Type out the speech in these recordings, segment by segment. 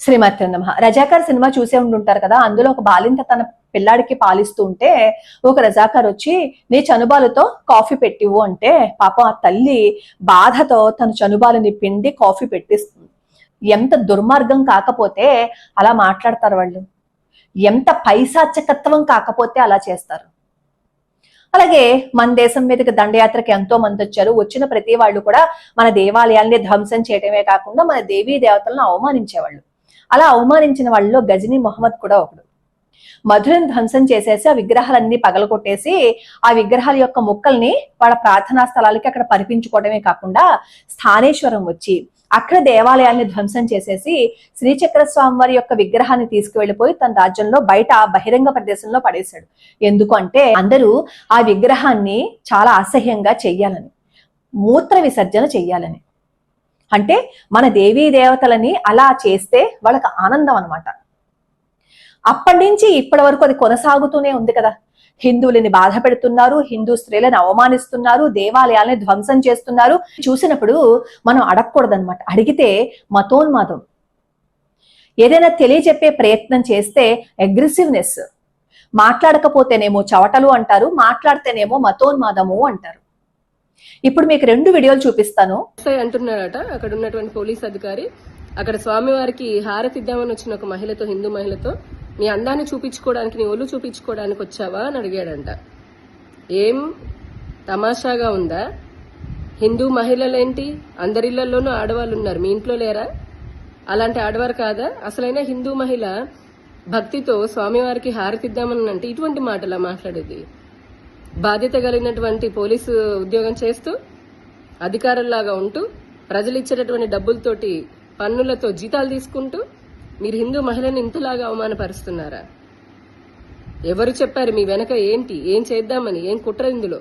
శ్రీమతి నమ రజాకార్ సినిమా చూసే ఉండుంటారు కదా అందులో ఒక బాలింత తన పిల్లాడికి పాలిస్తూ ఉంటే ఒక రజాకార్ వచ్చి నీ చనుబాలతో కాఫీ పెట్టివు అంటే పాపం ఆ తల్లి బాధతో తన చనుబాలని పిండి కాఫీ పెట్టిస్తుంది. ఎంత దుర్మార్గం కాకపోతే అలా మాట్లాడతారు వాళ్ళు. ఎంత పైశాచకత్వం కాకపోతే అలా చేస్తారు. అలాగే మన దేశం మీదకి దండయాత్రకి ఎంతో మంది వచ్చారు. వచ్చిన ప్రతి వాళ్ళు కూడా మన దేవాలయాల్ని ధ్వంసం చేయటమే కాకుండా మన దేవీ దేవతలను అవమానించేవాళ్ళు. అలా అవమానించిన వాళ్ళలో గజనీ మొహమ్మద్ కూడా ఒకడు. మధురను ధ్వంసం చేసేసి ఆ విగ్రహాలన్నీ పగలగొట్టేసి ఆ విగ్రహాల యొక్క ముక్కల్ని వాళ్ళ ప్రార్థనా స్థలాలకి అక్కడ పరిపించుకోవడమే కాకుండా స్థానేశ్వరం వచ్చి అక్కడ దేవాలయాన్ని ధ్వంసం చేసేసి శ్రీచక్ర స్వామి వారి యొక్క విగ్రహాన్ని తీసుకువెళ్ళిపోయి తన రాజ్యంలో బయట బహిరంగ ప్రదేశంలో పడేశాడు. ఎందుకు అంటే అందరూ ఆ విగ్రహాన్ని చాలా అసహ్యంగా చెయ్యాలని మూత్ర విసర్జన చెయ్యాలని. అంటే మన దేవీ దేవతలని అలా చేస్తే వాళ్ళకి ఆనందం అనమాట అప్పటి నుంచి ఇప్పటి వరకు అది కొనసాగుతూనే ఉంది కదా. హిందువులని బాధ పెడుతున్నారు హిందూ స్త్రీలను అవమానిస్తున్నారు దేవాలయాలని ధ్వంసం చేస్తున్నారు. చూసినప్పుడు మనం అడగకూడదనమాట అడిగితే మతోన్మాదం. ఏదైనా తెలియజెప్పే ప్రయత్నం చేస్తే అగ్రెసివ్నెస్. మాట్లాడకపోతేనేమో చవటలు అంటారు మాట్లాడితేనేమో మతోన్మాదము అంటారు. ఇప్పుడు మీకు రెండు వీడియోలు చూపిస్తాను. అంటున్నారట అక్కడ ఉన్నటువంటి పోలీస్ అధికారి అక్కడ స్వామివారికి హారతి ఇద్దామని వచ్చిన ఒక మహిళతో హిందూ మహిళతో నీ అందాన్ని చూపించుకోవడానికి నీ ఒళ్ళు చూపించుకోవడానికి వచ్చావా? అని అడిగాడంట. ఏం? తమాషాగా ఉందా? హిందూ మహిళలేంటి? అందరిళ్ళలోనూ ఆడవాళ్ళు ఉన్నారు మీ ఇంట్లో లేరా? అలాంటి ఆడవారు కాదా? అసలైన హిందూ మహిళ భక్తితో స్వామివారికి హారతిద్దామని అంటే ఇటువంటి మాటలా మాట్లాడేది? బాధ్యత కలిగినటువంటి పోలీసు ఉద్యోగం చేస్తూ అధికారుల్లాగా ఉంటూ ప్రజలు ఇచ్చేటటువంటి డబ్బులతోటి పన్నులతో జీతాలు తీసుకుంటూ మీరు హిందూ మహిళని ఇంతలాగా అవమానపరుస్తున్నారా? ఎవరు చెప్పారు మీ వెనక ఏంటి ఏం చేద్దామని ఏం కుట్ర ఇందులో?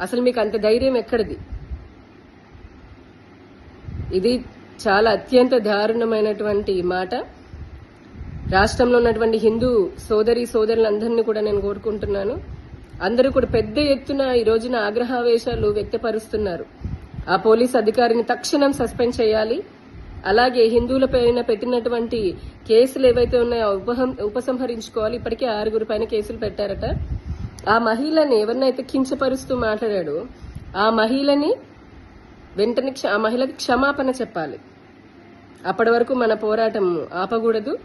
అసలు మీకు అంత ధైర్యం ఎక్కడిది? ఇది చాలా అత్యంత దారుణమైనటువంటి మాట. రాష్ట్రంలో ఉన్నటువంటి హిందూ సోదరి సోదరులందరినీ కూడా నేను కోరుకుంటున్నాను. అందరూ కూడా పెద్ద ఎత్తున ఈ రోజున ఆగ్రహావేశాలు వ్యక్తపరుస్తున్నారు. ఆ పోలీస్ అధికారిని తక్షణం సస్పెండ్ చేయాలి. అలాగే హిందువుల పైన పెట్టినటువంటి కేసులు ఏవైతే ఉన్నాయో ఉపహం ఉపసంహరించుకోవాలి. ఇప్పటికే ఆరుగురు పైన కేసులు పెట్టారట. ఆ మహిళని ఎవరినైతే కించపరుస్తూ మాట్లాడాడో ఆ మహిళని వెంటనే క్ష- ఆ మహిళకి క్షమాపణ చెప్పాలి. అప్పటి వరకు మన పోరాటం ఆపకూడదు.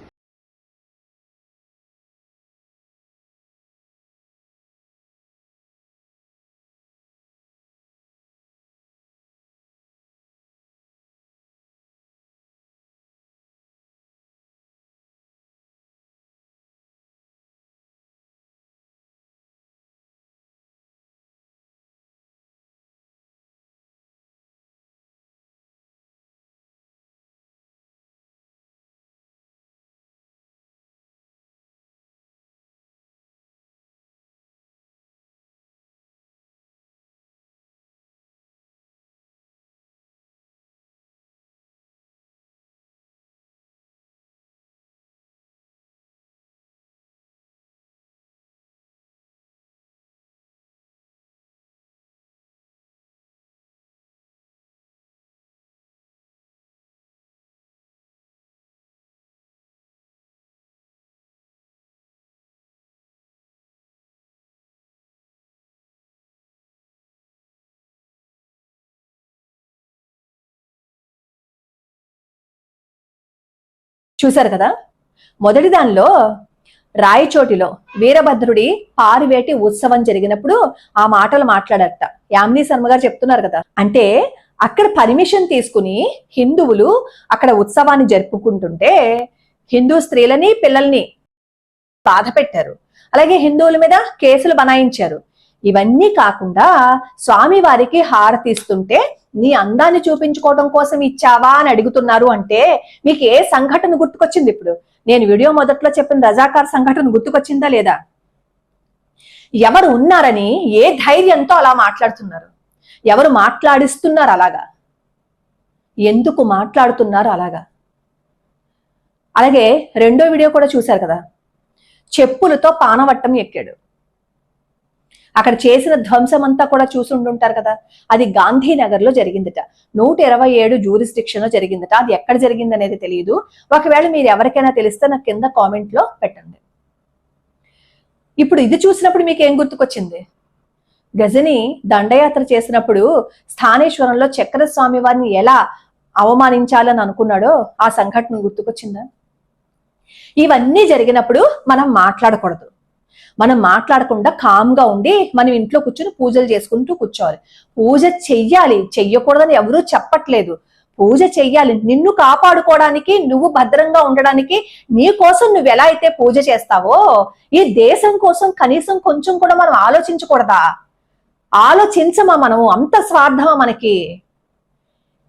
చూశారు కదా? మొదటి దానిలో రాయచోటిలో వీరభద్రుడి పారివేటి ఉత్సవం జరిగినప్పుడు ఆ మాటలు మాట్లాడట యామిని శర్మ గారు చెప్తున్నారు కదా. అంటే అక్కడ పర్మిషన్ తీసుకుని హిందువులు అక్కడ ఉత్సవాన్ని జరుపుకుంటుంటే హిందూ స్త్రీలని పిల్లల్ని బాధ పెట్టారు. అలాగే హిందువుల మీద కేసులు బనాయించారు. ఇవన్నీ కాకుండా స్వామి వారికి హారతి ఇస్తుంటే నీ అందాన్ని చూపించుకోవడం కోసం ఇచ్చావా అని అడుగుతున్నారు అంటే మీకు ఏ సంఘటన గుర్తుకొచ్చింది ఇప్పుడు? నేను వీడియో మొదట్లో చెప్పిన రజాకార్ సంఘటన గుర్తుకొచ్చిందా లేదా? ఎవరు ఉన్నారని ఏ ధైర్యంతో అలా మాట్లాడుతున్నారు? ఎవరు మాట్లాడిస్తున్నారు అలాగా? ఎందుకు మాట్లాడుతున్నారు అలాగా? అలాగే రెండో వీడియో కూడా చూశారు కదా? చెప్పులతో పానవట్టం ఎక్కాడు. అక్కడ చేసిన ధ్వంసం అంతా కూడా చూసి ఉండుంటారు కదా. అది గాంధీనగర్లో జరిగిందట. నూట ఇరవై ఏడు జూరిస్టిక్షన్లో జరిగిందట. అది ఎక్కడ జరిగింది అనేది తెలియదు. ఒకవేళ మీరు ఎవరికైనా తెలిస్తే నాకు కింద కామెంట్లో పెట్టండి. ఇప్పుడు ఇది చూసినప్పుడు మీకు ఏం గుర్తుకొచ్చింది? గజని దండయాత్ర చేసినప్పుడు స్థానేశ్వరంలో చక్రస్వామి వారిని ఎలా అవమానించాలని అనుకున్నాడో ఆ సంఘటన గుర్తుకొచ్చిందా? ఇవన్నీ జరిగినప్పుడు మనం మాట్లాడకూడదు. మనం మాట్లాడకుండా కామ్గా ఉండి మనం ఇంట్లో కూర్చొని పూజలు చేసుకుంటూ కూర్చోవాలి. పూజ చెయ్యాలి. చెయ్యకూడదని ఎవరూ చెప్పట్లేదు. పూజ చెయ్యాలి. నిన్ను కాపాడుకోవడానికి నువ్వు భద్రంగా ఉండడానికి నీ కోసం నువ్వు ఎలా అయితే పూజ చేస్తావో ఈ దేశం కోసం కనీసం కొంచెం కూడా మనం ఆలోచించకూడదా? ఆలోచించమా మనము? అంత స్వార్థమా మనకి?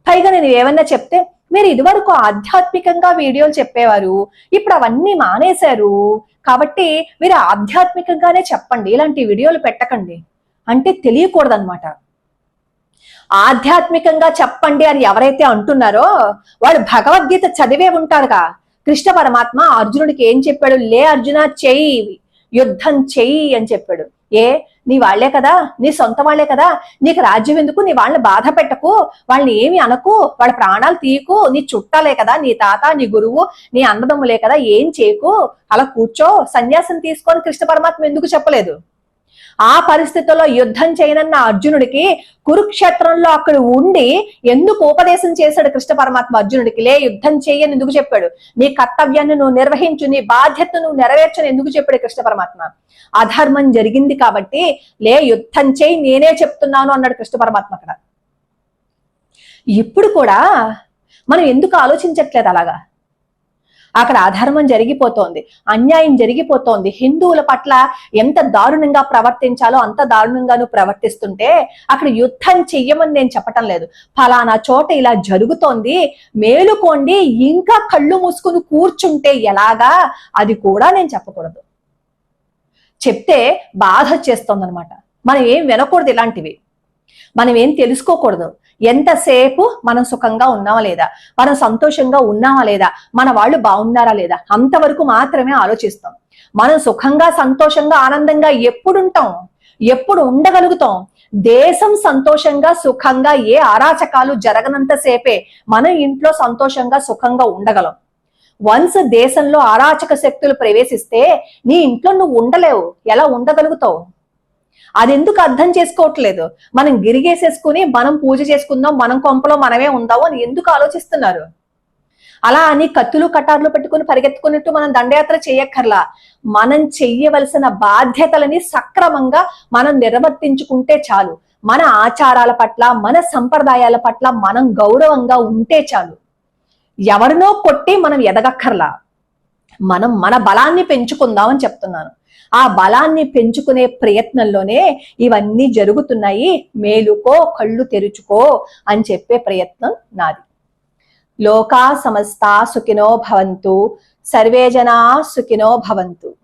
పైగా నేను ఏమన్నా చెప్తే మీరు ఇదివరకు ఆధ్యాత్మికంగా వీడియోలు చెప్పేవారు. ఇప్పుడు అవన్నీ మానేశారు. కాబట్టి మీరు ఆధ్యాత్మికంగానే చెప్పండి ఇలాంటి వీడియోలు పెట్టకండి. అంటే తెలియకూడదన్నమాట. ఆధ్యాత్మికంగా చెప్పండి అని ఎవరైతే అంటున్నారో వాళ్ళు భగవద్గీత చదివే ఉంటారుగా. కృష్ణ పరమాత్మ అర్జునుడికి ఏం చెప్పాడు? లే అర్జున చెయ్యి యుద్ధం చెయ్యి అని చెప్పాడు. ఏ? నీ వాళ్ళే కదా? నీ సొంత వాళ్ళే కదా? నీకు రాజ్యం ఎందుకు? నీ వాళ్ళని బాధ పెట్టకు. వాళ్ళని ఏమి అనకు. వాళ్ళ ప్రాణాలు తీయకు. నీ చుట్టాలే కదా? నీ తాత నీ గురువు నీ అన్నదమ్ములే కదా? ఏం చేయకు. అలా కూర్చో. సన్యాసం తీసుకొని కృష్ణ పరమాత్మ ఎందుకు చెప్పలేదు? ఆ పరిస్థితుల్లో యుద్ధం చేయనన్న అర్జునుడికి కురుక్షేత్రంలో అక్కడ ఉండి ఎందుకు ఉపదేశం చేశాడు కృష్ణ పరమాత్మ అర్జునుడికి? లే యుద్ధం చేయని ఎందుకు చెప్పాడు? నీ కర్తవ్యాన్ని నువ్వు నిర్వహించు నీ బాధ్యతను నువ్వు నెరవేర్చని ఎందుకు చెప్పాడు కృష్ణ పరమాత్మ? అధర్మం జరిగింది కాబట్టి లే యుద్ధం చేయి నేనే చెప్తున్నాను అన్నాడు కృష్ణ పరమాత్మ అక్కడ. ఇప్పుడు కూడా మనం ఎందుకు ఆలోచించట్లేదు అలాగా? అక్కడ అధర్మం జరిగిపోతోంది అన్యాయం జరిగిపోతోంది. హిందువుల పట్ల ఎంత దారుణంగా ప్రవర్తించాలో అంత దారుణంగాను ప్రవర్తిస్తుంటే అక్కడ యుద్ధం చెయ్యమని నేను చెప్పటం లేదు. ఫలానా చోట ఇలా జరుగుతోంది మేలుకోండి ఇంకా కళ్ళు మూసుకుని కూర్చుంటే ఎలాగా? అది కూడా నేను చెప్పకూడదు. చెప్తే బాధ వచ్చేస్తుంది అనమాట మనం ఏం వినకూడదు ఇలాంటివి. మనం ఏం తెలుసుకోకూడదు. ఎంతసేపు మనం సుఖంగా ఉన్నామా లేదా? మనం సంతోషంగా ఉన్నామా లేదా? మన వాళ్ళు బాగున్నారా లేదా? అంతవరకు మాత్రమే ఆలోచిస్తాం. మనం సుఖంగా సంతోషంగా ఆనందంగా ఎప్పుడుంటాం? ఎప్పుడు ఉండగలుగుతాం? దేశం సంతోషంగా సుఖంగా ఏ అరాచకాలు జరగనంత సేపే మన ఇంట్లో సంతోషంగా సుఖంగా ఉండగలం. వన్స్ దేశంలో అరాచక శక్తులు ప్రవేశిస్తే నీ ఇంట్లో నువ్వు ఉండలేవు. ఎలా ఉండగలుగుతావు? అది ఎందుకు అర్థం చేసుకోవట్లేదు? మనం గిరిగేసేసుకుని మనం పూజ చేసుకుందాం మనం కొంపలో మనమే ఉందాము అని ఎందుకు ఆలోచిస్తున్నారు? అలా అని కత్తులు కటార్లు పెట్టుకుని పరిగెత్తుకున్నట్టు మనం దండయాత్ర చేయక్కర్లా. మనం చెయ్యవలసిన బాధ్యతలని సక్రమంగా మనం నిర్వర్తించుకుంటే చాలు. మన ఆచారాల పట్ల మన సంప్రదాయాల పట్ల మనం గౌరవంగా ఉంటే చాలు. ఎవరినో కొట్టి మనం ఎదగక్కర్లా. మనం మన బలాన్ని పెంచుకుందామని చెప్తున్నాను. ఆ బలాన్ని పెంచుకునే ప్రయత్నంలోనే ఇవన్నీ జరుగుతున్నాయి. మేలుకో కళ్ళు తెరుచుకో అని చెప్పే ప్రయత్నం నాది. లోకా సమస్త సుఖినో భవంతు సర్వే జనా సుఖినో భవంతు.